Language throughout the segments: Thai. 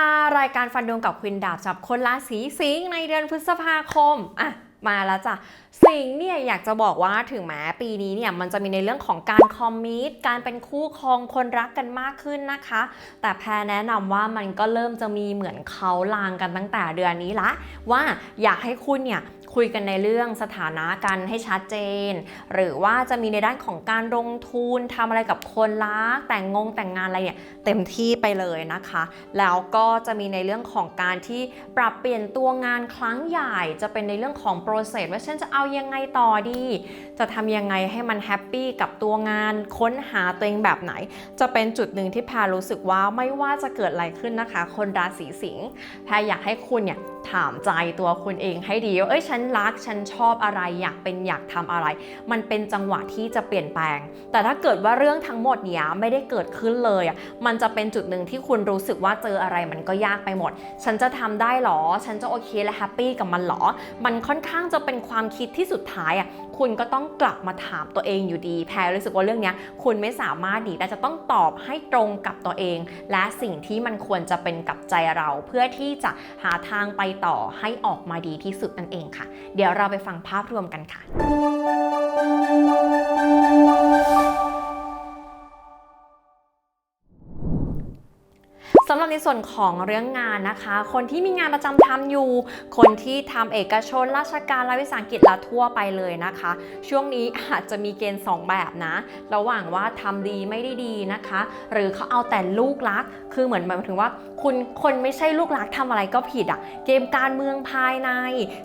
ค่ะ รายการฟันดวงกับควินดาบจับคนราศีสิงห์ในเดือนพฤษภาคมอะมาแล้วจ้ะสิงเนี่ยอยากจะบอกว่าถึงแม้ปีนี้เนี่ยมันจะมีในเรื่องของการคอมมิตการเป็นคู่ครองคนรักกันมากขึ้นนะคะ แต่แพรแนะนำว่ามันก็เริ่มจะมีเหมือนเขาลางกันตั้งแต่เดือนนี้ละ ว่าอยากให้คุณเนี่ย คุยกันในเรื่องสถานะกันให้ชัดเจน หรือว่าจะมีในด้านของการลงทุนทำอะไรกับคนรักแต่งงงแต่งงานอะไรเนี่ยเต็มที่ไปเลยนะคะ แล้วก็จะมีในเรื่องของการที่ปรับเปลี่ยนตัวงานครั้งใหญ่ จะเป็นในเรื่องของโปรเซสว่าฉันจะเอายังไงต่อดี จะทำยังไงให้มันแฮปปี้กับตัวงานค้นหาตัวเองแบบไหน จะเป็นจุดหนึ่งที่แพรรู้สึกว่าไม่ว่าจะเกิดอะไรขึ้นนะคะ คนราศีสิงห์แพรอยากให้คุณเนี่ยถามใจตัวคุณเองให้ดีว่าเอ้ยฉันนรักฉันชอบอะไร อยากเป็นอยากทำอะไร มันเป็นจังหวะที่จะเปลี่ยนแปลง แต่ถ้าเกิดว่าเรื่องทั้งหมดเนี้ยไม่ได้เกิดขึ้นเลยอะมันจะเป็นจุดหนึ่งที่คุณรู้สึกว่าเจออะไรมันก็ยากไปหมด ฉันจะทำได้หรอ ฉันจะโอเคและแฮปปี้กับมันหรอ มันค่อนข้างจะเป็นความคิดที่สุดท้ายอะ คุณก็ต้องกลับมาถามตัวเองอยู่ดี แพรรู้สึกว่าเรื่องนี้คุณไม่สามารถดีแต่จะต้องตอบให้ตรงกับตัวเอง และสิ่งที่มันควรจะเป็นกับใจเรา เพื่อที่จะหาทางไปต่อให้ออกมาดีที่สุดนั่นเองค่ะ เดี๋ยวเราไปฟังภาพรวมกันค่ะ ในส่วนของเรื่องงานนะคะ คนที่มีงานประจำทำอยู่ คนที่ทำเอกชนราชการและวิสาหกิจละทั่วไปเลยนะคะ ช่วงนี้อาจจะมีเกณฑ์ 2 แบบนะ ระหว่างว่าทำดีไม่ได้ดีนะคะ หรือเขาเอาแต่ลูกรักคือเหมือนหมายถึงว่า คุณคนไม่ใช่ลูกรักทำอะไรก็ผิดอะเกมการเมืองภายใน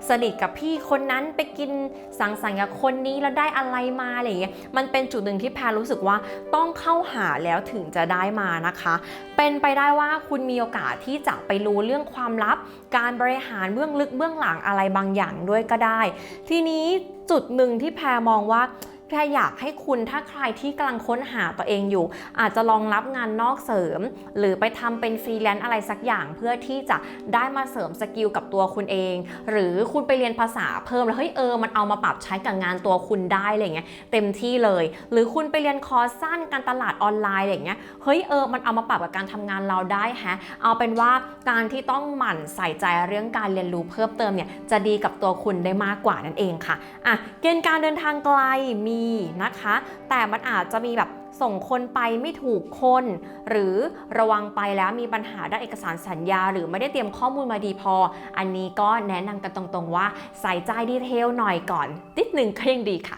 สนิทกับพี่คนนั้นไปกินสังสรรค์กับคนนี้แล้วได้อะไรมาอะไรอย่างเงี้ยมันเป็นจุดหนึ่งที่แพรรู้สึกว่าต้องเข้าหาแล้วถึงจะได้มานะคะ เป็นไปได้ว่าคุณมีโอกาสที่จะไปรู้เรื่องความลับ การบริหารเบื้องลึกเบื้องหลังอะไรบางอย่างด้วยก็ได้ ทีนี้จุดหนึ่งที่แพรมองว่า แพรอยากให้คุณถ้าใครที่กำลังค้นหาตัวเองอยู่ อาจจะลองรับงานนอกเสริม หรือไปทำเป็นฟรีแลนซ์อะไรสักอย่างเพื่อที่จะได้มาเสริมสกิลกับตัวคุณเอง หรือคุณไปเรียนภาษาเพิ่มแล้วเฮ้ยเออมันเอามาปรับใช้กับงานตัวคุณได้อะไรเงี้ยเต็มที่เลย หรือคุณไปเรียนคอร์สสั้นการตลาดออนไลน์อะไรเงี้ยเฮ้ยเออมันเอามาปรับกับการทำงานเราได้ฮะเอาเป็นว่าการที่ต้องหมั่นใส่ใจเรื่องการเรียนรู้เพิ่มเติมเนี่ยจะดีกับตัวคุณได้มากกว่านั่นเองค่ะอะเกณฑ์การเดินทางไกลมีนะคะ แต่มันอาจจะมีแบบส่งคนไปไม่ถูกคน หรือระวังไปแล้วมีปัญหาด้านเอกสารสัญญา หรือไม่ได้เตรียมข้อมูลมาดีพอ อันนี้ก็แนะนำกันตรงๆว่าใส่ใจดีเทลหน่อยก่อนนิดหนึ่งก็ยังดีค่ะ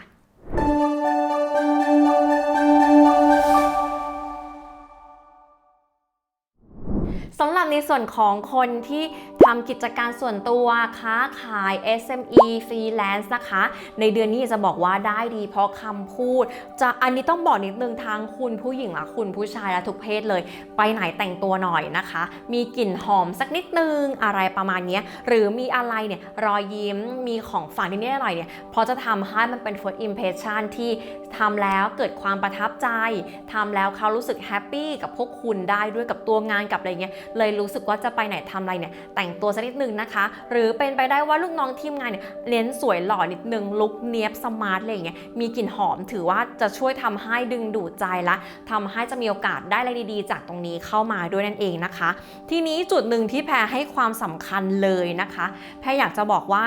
สำหรับในส่วนของคนที่ ทำกิจการส่วนตัวค้าขาย SME Freelance นะคะ ในเดือนนี้จะบอกว่าได้ดีเพราะคำพูด จะอันนี้ต้องบอกนิดนึงทางคุณผู้หญิงและคุณผู้ชายและทุกเพศเลย ไปไหนแต่งตัวหน่อยนะคะ มีกลิ่นหอมสักนิดนึงอะไรประมาณนี้หรือมีอะไรเนี่ยรอยยิ้มมีของฝากที่นี่อร่อยเนี่ยเพราะจะทำให้มันเป็น first impression ที่ทำแล้วเกิดความประทับใจทำแล้วเขารู้สึกแฮปปี้กับพวกคุณได้ด้วยกับตัวงานกับอะไรเงี้ยเลยรู้สึกว่าจะไปไหนทำอะไรเนี่ยแต่งตัวสักนิดนึงนะคะ หรือเป็นไปได้ว่าลูกน้องทีมงานเนี่ยเน้นสวยหล่อนิดนึงลุคเนียบสมาร์ทอะไรอย่างเงี้ยมีกลิ่นหอมถือว่าจะช่วยทำให้ดึงดูดใจและทำให้จะมีโอกาสได้อะไรดีๆ จากตรงนี้เข้ามาด้วยนั่นเองนะคะ ทีนี้จุดหนึ่งที่แพรให้ความสำคัญเลยนะคะ แพรอยากจะบอกว่า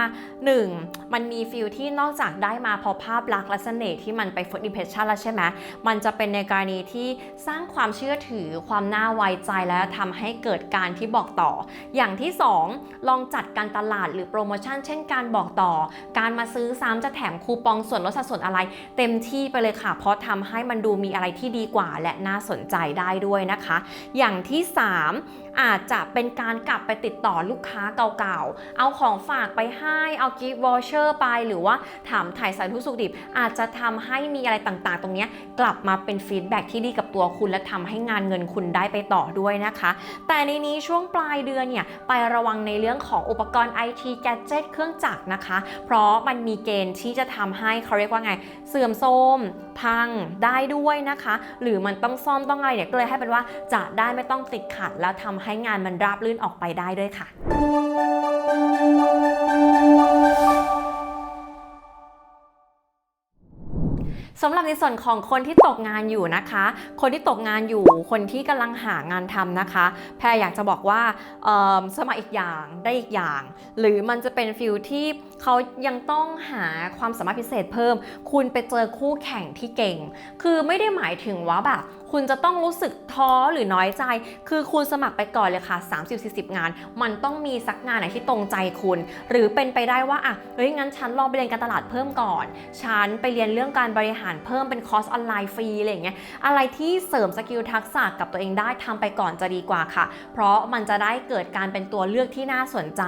1. มันมีฟิลที่นอกจากได้มาพอภาพลักษณ์และเสน่ห์ที่มันไป first impression แล้วใช่ไหมมันจะเป็นในกรณีที่สร้างความเชื่อถือความน่าไว้ใจและทำให้เกิดการที่บอกต่อ อย่างที่ 2ลองจัดการตลาดหรือโปรโมชั่นเช่นการบอกต่อ การมาซื้อซ้ำจะแถมคูปองส่วนลดสัดส่วนอะไร เต็มที่ไปเลยค่ะ เพราะทำให้มันดูมีอะไรที่ดีกว่า และน่าสนใจได้ด้วยนะคะ อย่างที่ 3 อาจจะเป็นการกลับไปติดต่อลูกค้าเก่าๆ เอาของฝากไปให้ เอากิฟต์วอเชอร์ไป หรือว่าถามถ่ายสารทุสุขดิบ อาจจะทำให้มีอะไรต่างๆ ตรงนี้กลับมาเป็นฟีดแบ็กที่ดีกับตัวคุณและทำให้งานเงินคุณได้ไปต่อด้วยนะคะ แต่ในนี้ช่วงปลายเดือนเนี่ยไประวังในเรื่องของอุปกรณ์ไอทีแกจเครื่องจักรนะคะ เพราะมันมีเกณฑ์ที่จะทำให้เขาเรียกว่าไง เสื่อมโทรมพังได้ด้วยนะคะ หรือมันต้องซ่อมต้องอะไรเนี่ยก็เลยให้เป็นว่าจะได้ไม่ต้องติดขัด แล้วทำให้งานมันราบรื่นออกไปได้ด้วยค่ะ สำหรับในส่วนของคนที่ตกงานอยู่นะคะ คนที่ตกงานอยู่ คนที่กำลังหางานทำนะคะ แพรอยากจะบอกว่าเอิ่มสมัครอีกอย่างได้อีกอย่าง หรือมันจะเป็นฟิลที่เขายังต้องหาความสามารถพิเศษเพิ่ม คุณไปเจอคู่แข่งที่เก่ง คือไม่ได้หมายถึงว่าแบบ คุณจะต้องรู้สึกท้อหรือน้อยใจ คือคุณสมัครไปก่อนเลยค่ะ 30-40 งาน มันต้องมีสักงานไหนที่ตรงใจคุณ หรือเป็นไปได้ว่าอะเฮ้ยงั้นฉันลองไปเรียนการตลาดเพิ่มก่อน ฉันไปเรียนเรื่องการบริหารเพิ่มเป็นคอร์สออนไลน์ฟรีอะไรอย่างเงี้ยอะไรที่เสริมสกิลทักษะกับตัวเองได้ทำไปก่อนจะดีกว่าค่ะ เพราะมันจะได้เกิดการเป็นตัวเลือกที่น่าสนใจ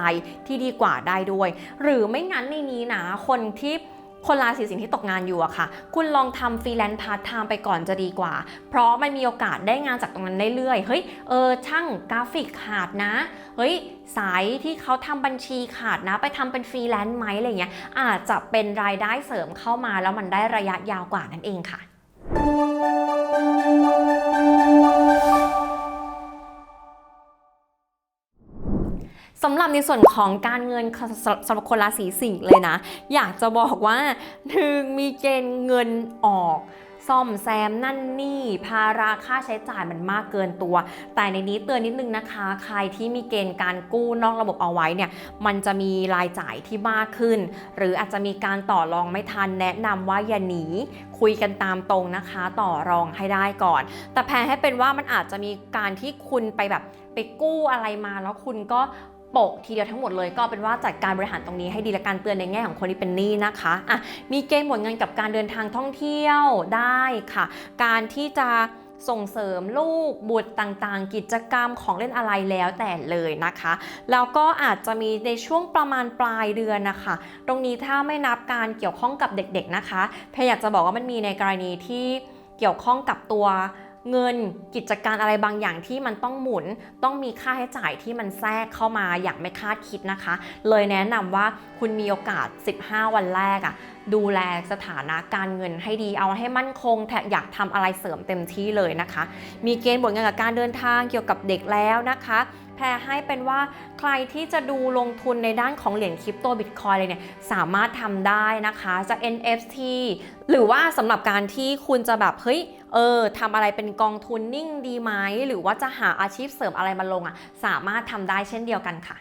ที่ดีกว่าได้ด้วย หรือไม่งั้นในนี้นะคนที่ คนราศีสิงห์ที่ตกงานอยู่อะค่ะ คุณลองทำฟรีแลนซ์พาร์ทไทม์ไปก่อนจะดีกว่า เพราะมันมีโอกาสได้งานจากตรงนั้นเรื่อยๆ เฮ้ย เออ ช่างกราฟิกขาดนะ เฮ้ย สายที่เขาทำบัญชีขาดนะ ไปทำเป็นฟรีแลนซ์ไหมอะไรเงี้ย อาจจะเป็นรายได้เสริมเข้ามาแล้วมันได้ระยะยาวกว่านั่นเองค่ะ สำหรับในส่วนของการเงินสำหรับคนราศีสิงห์เลยนะ อยากจะบอกว่าหนึ่งมีเกณฑ์เงินออกซ่อมแซมนั่นนี่ภาระค่าใช้จ่ายมันมากเกินตัว แต่ในนี้เตือนนิดนึงนะคะ ใครที่มีเกณฑ์การกู้นอกระบบเอาไว้เนี่ย มันจะมีรายจ่ายที่มากขึ้น หรืออาจจะมีการต่อรองไม่ทันแนะนำว่าอย่าหนีคุยกันตามตรงนะคะ ต่อรองให้ได้ก่อน แต่แพรให้เป็นว่ามันอาจจะมีการที่คุณไปแบบไปกู้อะไรมาแล้วคุณก็ โปะทีเดียวทั้งหมดเลยก็เป็นว่าจัดการบริหารตรงนี้ให้ดีและการเตือนในแง่ของคนที่เป็นหนี้นะคะอะมีเกณฑ์หมดเงินกับการเดินทางท่องเที่ยวได้ค่ะ การที่จะส่งเสริมลูกบุตรต่างๆ กิจกรรมของเล่นอะไรแล้วแต่เลยนะคะ แล้วก็อาจจะมีในช่วงประมาณปลายเดือนนะคะ ตรงนี้ถ้าไม่นับการเกี่ยวข้องกับเด็กๆนะคะเพยอยากจะบอกว่ามันมีในกรณีที่เกี่ยวข้องกับตัว เงินกิจการอะไรบางอย่างที่มันต้องหมุน ต้องมีค่าใช้จ่ายที่มันแทรกเข้ามาอย่างไม่คาดคิดนะคะ เลยแนะนำว่าคุณมีโอกาส 15 วันแรกอะดูแลสถานะการเงินให้ดีเอาให้มั่นคงแทอยากทำอะไรเสริมเต็มที่เลยนะคะ มีเกณฑ์บทเงินกับการเดินทางเกี่ยวกับเด็กแล้วนะคะแพรให้เป็นว่าใครที่จะดูลงทุนในด้านของเหรียญคริปโตบิตคอยเลยเนี่ยสามารถทำได้นะคะจาก NFT หรือว่าสำหรับการที่คุณจะแบบเฮ้ย เออทำอะไรเป็นกองทุนนิ่งดีไหมหรือว่าจะหาอาชีพเสริมอะไรมาลงอะสามารถทำได้เช่นเดียวกันค่ะ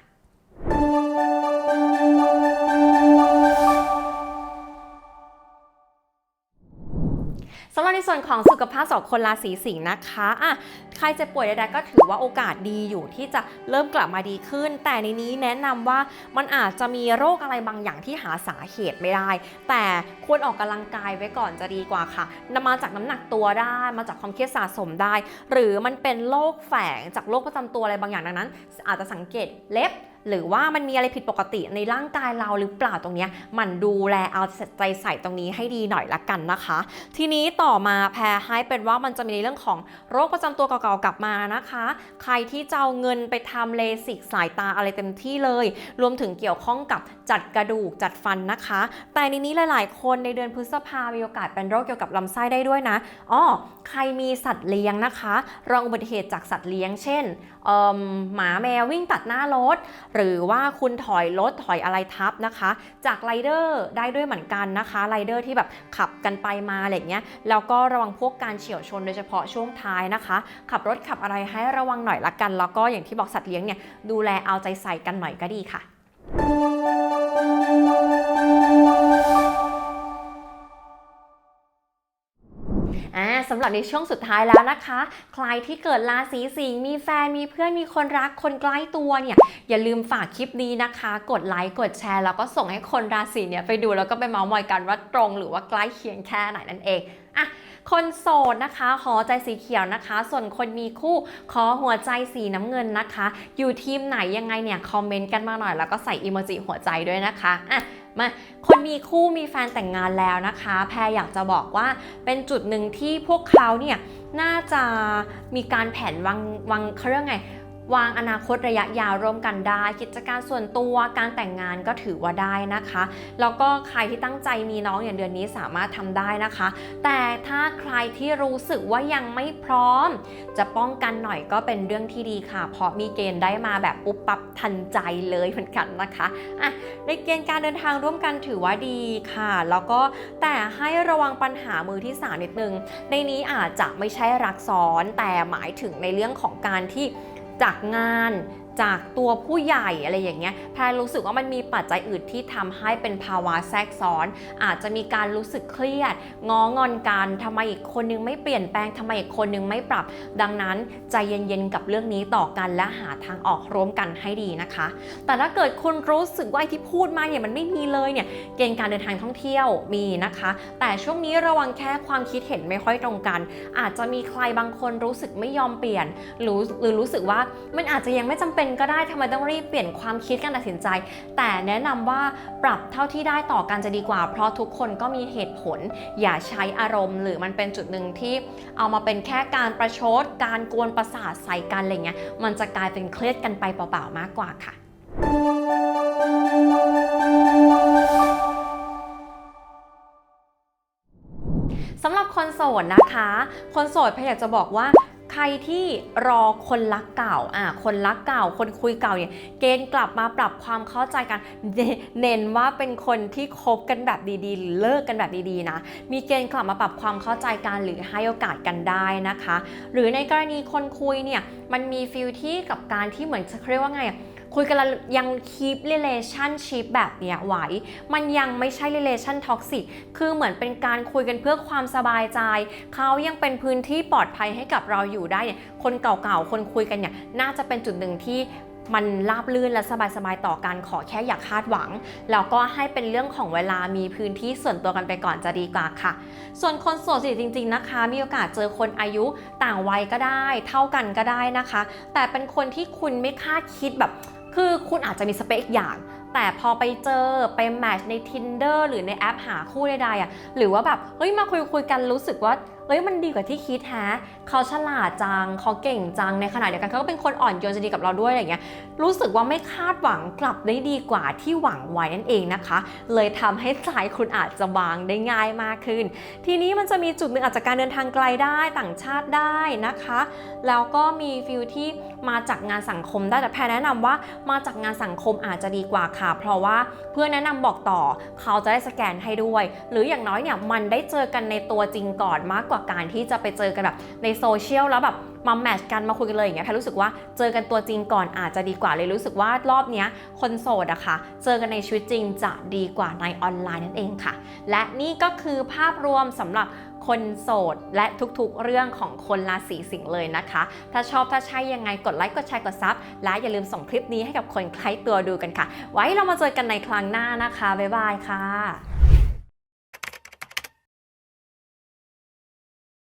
ในส่วนของสุขภาพสองคนราศีสิงห์นะคะอะใครจะป่วยใดๆก็ถือว่าโอกาสดีอยู่ที่จะเริ่มกลับมาดีขึ้น แต่ในนี้แนะนำว่ามันอาจจะมีโรคอะไรบางอย่างที่หาสาเหตุไม่ได้ แต่ควรออกกำลังกายไว้ก่อนจะดีกว่าค่ะนำมาจากน้ำหนักตัวได้มาจากความเครียดสะสมได้ หรือมันเป็นโรคแฝงจากโรคประจำตัวอะไรบางอย่างดังนั้น อาจจะสังเกตเล็บ หรือว่ามันมีอะไรผิดปกติในร่างกายเราหรือเปล่าตรงนี้มันดูแลเอาใจใส่ตรงนี้ให้ดีหน่อยละกันนะคะ ทีนี้ต่อมาแพรให้เป็นว่ามันจะมีในเรื่องของโรคประจำตัวเก่าๆกลับมานะคะ ใครที่จะเอาเงินไปทำเลสิกสายตาอะไรเต็มที่เลย รวมถึงเกี่ยวข้องกับจัดกระดูกจัดฟันนะคะ แต่ในนี้หลาย ๆ คนในเดือนพฤษภามีโอกาสเป็นโรคเกี่ยวกับลำไส้ได้ด้วยนะอ้อใครมีสัตว์เลี้ยงนะคะรองอุบัติเหตุจากสัตว์เลี้ยง เช่น หมาแมววิ่งตัดหน้ารถ หรือว่าคุณถอยรถถอยอะไรทับนะคะ จากไรเดอร์ได้ด้วยเหมือนกันนะคะไรเดอร์ที่แบบขับกันไปมาอะไรเงี้ยแล้วก็ระวังพวกการเฉียวชนโดยเฉพาะช่วงท้ายนะคะ ขับรถขับอะไรให้ระวังหน่อยละกัน แล้วก็อย่างที่บอกสัตว์เลี้ยงเนี่ยดูแลเอาใจใส่กันหน่อยก็ดีค่ะำหรับในช่วงสุดท้ายแล้วนะคะ ใครที่เกิดราศีสิงห์มีแฟนมีเพื่อนมีคนรักคนใกล้ตัวเนี่ย อย่าลืมฝากคลิปนี้นะคะ กดไลค์กดแชร์แล้วก็ส่งให้คนราศีเนี่ยไปดูแล้วก็ไปเมาส์มอยกันว่าตรงหรือว่าใกล้เคียงแค่ไหนนั่นเองอะคนโสดนะคะขอใจสีเขียวนะคะ ส่วนคนมีคู่ขอหัวใจสีน้ำเงินนะคะ อยู่ทีมไหนยังไงเนี่ยคอมเมนต์กันมาหน่อยแล้วก็ใส่อีโมจิหัวใจด้วยนะคะอะ มาคนมีคู่มีแฟนแต่งงานแล้วนะคะ แพรอยากจะบอกว่าเป็นจุดหนึ่งที่พวกเขาเนี่ยน่าจะมีการแผนวางวางเขาเรียกไง วางอนาคตระยะยาวร่วมกันได้ กิจการส่วนตัวการแต่งงานก็ถือว่าได้นะคะ แล้วก็ใครที่ตั้งใจมีน้องอย่างเดือนนี้สามารถทำได้นะคะ แต่ถ้าใครที่รู้สึกว่ายังไม่พร้อม จะป้องกันหน่อยก็เป็นเรื่องที่ดีค่ะ เพราะมีเกณฑ์ได้มาแบบปุ๊บปั๊บทันใจเลยเหมือนกันนะคะอะในเกณฑ์การเดินทางร่วมกันถือว่าดีค่ะ แล้วก็แต่ให้ระวังปัญหามือที่สามนิดนึงในนี้อาจจะไม่ใช่รักซ้อนแต่หมายถึงในเรื่องของการที่ จากงาน จากตัวผู้ใหญ่อะไรอย่างเงี้ยแพรรู้สึกว่ามันมีปัจจัยอื่นที่ทำให้เป็นภาวะแทรกซ้อน อาจจะมีการรู้สึกเครียดง้องอนกันทำไมอีกคนนึงไม่เปลี่ยนแปลงทำไมอีกคนนึงไม่ปรับ ดังนั้นใจเย็นๆกับเรื่องนี้ต่อกันและหาทางออกร่วมกันให้ดีนะคะ แต่ถ้าเกิดคุณรู้สึกว่าไอที่พูดมาเนี่ยมันไม่มีเลยเนี่ยเกณฑ์การเดินทางท่องเที่ยวมีนะคะ แต่ช่วงนี้ระวังแค่ความคิดเห็นไม่ค่อยตรงกัน อาจจะมีใครบางคนรู้สึกไม่ยอมเปลี่ยนหรือหรือรู้สึกว่ามันอาจจะยังไม่จำเป็นก็ได้ทำไมต้องรีบเปลี่ยนความคิดการตัดสินใจ แต่แนะนำว่าปรับเท่าที่ได้ต่อกันจะดีกว่า เพราะทุกคนก็มีเหตุผล อย่าใช้อารมณ์ หรือมันเป็นจุดหนึ่งที่เอามาเป็นแค่การประชด การกวนประสาทใส่กันอะไรเงี้ยมันจะกลายเป็นเครียดกันไปเปล่าๆมากกว่าค่ะสำหรับคนโสดนะคะ คนโสดพยอยากจะบอกว่า ใครที่รอคนรักเก่าอะคนรักเก่า คนคุยเก่าเนี่ยเกณฑ์กลับมาปรับความเข้าใจกันเนเน้นว่าเป็นคนที่คบกันแบบดีๆหรือเลิกกันแบบดีๆนะ มีเกณฑ์กลับมาปรับความเข้าใจกันหรือให้โอกาสกันได้นะคะ หรือในกรณีคนคุยเนี่ย มันมีฟิลที่กับการที่เหมือนจะเรียกว่าไงอะคุยกันแล้วยังคีปเรเลชั่นชิพแบบเนี้ยไว้มันยังไม่ใช่ relation toxic คือเหมือนเป็นการคุยกันเพื่อความสบายใจ เขายังเป็นพื้นที่ปลอดภัยให้กับเราอยู่ได้เนี่ยคนเก่าๆ คนคุยกันเนี่ยน่าจะเป็นจุดหนึ่งที่ มันราบลื่นและสบายๆต่อกันขอแค่อย่าคาดหวัง แล้วก็ให้เป็นเรื่องของเวลามีพื้นที่ส่วนตัวกันไปก่อนจะดีกว่าค่ะ ส่วนคนโสดสิจริง ๆนะคะ มีโอกาสเจอคนอายุต่างวัยก็ได้ เท่ากันก็ได้นะคะ แต่เป็นคนที่คุณไม่คาดคิดแบบ คือคุณอาจจะมีสเปคอีกอย่างแต่พอไปเจอไปแมทช์ใน Tinder หรือในแอปหาคู่ใดๆอะหรือว่าแบบเฮ้ยมาคุยคุยกันรู้สึกว่าเฮ้ยมันดีกว่าที่คิดแฮะเขาฉลาดจังเขาเก่งจังในขณะเดียวกันเขาก็เป็นคนอ่อนโยนจะดีกับเราด้วยอะไรเงี้ยรู้สึกว่าไม่คาดหวังกลับได้ดีกว่าที่หวังไว้นั่นเองนะคะ เลยทำให้ใจคุณอาจจะวางได้ง่ายมากขึ้น ทีนี้มันจะมีจุดหนึ่งอาจจะการเดินทางไกลได้ต่างชาติได้นะคะ แล้วก็มีฟิลที่มาจากงานสังคมได้แต่แพรแนะนำว่ามาจากงานสังคมอาจจะดีกว่าค่ะ เพราะว่าเพื่อนแนะนำบอกต่อเขาจะได้สแกนให้ด้วย หรืออย่างน้อยเนี่ยมันได้เจอกันในตัวจริงก่อนมากกว่าการที่จะไปเจอกันแบบในโซเชียลแล้วแบบมาแมทช์กันมาคุยกันเลยอย่างเงี้ยแพรรู้สึกว่าเจอกันตัวจริงก่อนอาจจะดีกว่าเลยรู้สึกว่ารอบเนี้ยคนโสดอะค่ะ เจอกันในชีวิตจริงจะดีกว่าในออนไลน์นั่นเองค่ะ และนี่ก็คือภาพรวมสำหรับคนโสดและทุกๆเรื่องของคนราศีสิงห์เลยนะคะ ถ้าชอบถ้าใช่ยังไงกดไลค์กดแชร์กดซับและอย่าลืมส่งคลิปนี้ให้กับคนใกล้ตัวดูกันค่ะ ไว้เรามาเจอกันในครั้งหน้านะคะบ๊ายบายค่ะ